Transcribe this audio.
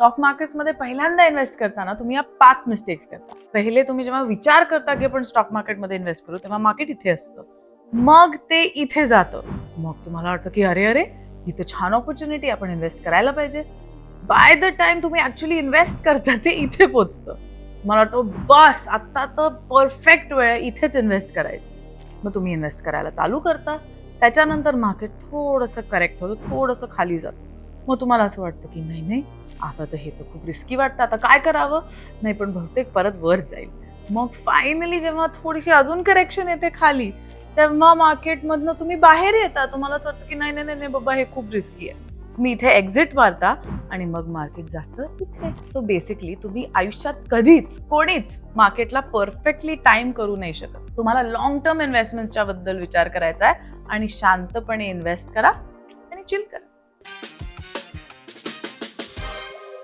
Stock मार्केटमध्ये पहिल्यांदा invest करताना तुम्ही या पाच मिस्टेक्स करता. पहिले तुम्ही जेव्हा विचार करता की आपण स्टॉक मार्केटमध्ये इन्व्हेस्ट करू तेव्हा मार्केट इथे असतं. मग ते इथे जातं. मग तुम्हाला वाटतं की अरे अरे इथे छान ऑपॉर्च्युनिटी आपण इन्व्हेस्ट करायला पाहिजे. बाय द टाइम तुम्ही ऍक्च्युली इन्व्हेस्ट करता ते इथे पोचतं. मला वाटतं बस आत्ता तर परफेक्ट वेळ इथेच इन्व्हेस्ट करायची. मग तुम्ही इन्व्हेस्ट करायला चालू करता. त्याच्यानंतर मार्केट थोडंसं करेक्ट होतं थोडंसं खाली जातं. मग तुम्हाला असं वाटतं की नाही नाही आता तर हे तर खूप रिस्की वाटतं. आता काय करावं? नाही पण बहुतेक परत वर जाईल. मग फायनली जेव्हा थोडीशी अजून करेक्शन येते खाली तेव्हा मार्केटमधनं तुम्ही बाहेर येता. तुम्हाला असं वाटतं की नाही नाही नाही नाही बाबा हे खूप रिस्की आहे. तुम्ही इथे एक्झिट मारता आणि मग मार्केट जातं इथे. सो बेसिकली तुम्ही आयुष्यात कधीच कोणीच मार्केटला परफेक्टली टाइम करू नाही शकत. तुम्हाला लॉंग टर्म इन्व्हेस्टमेंटच्या बद्दल विचार करायचा आहे आणि शांतपणे इन्व्हेस्ट करा आणि चिल करा.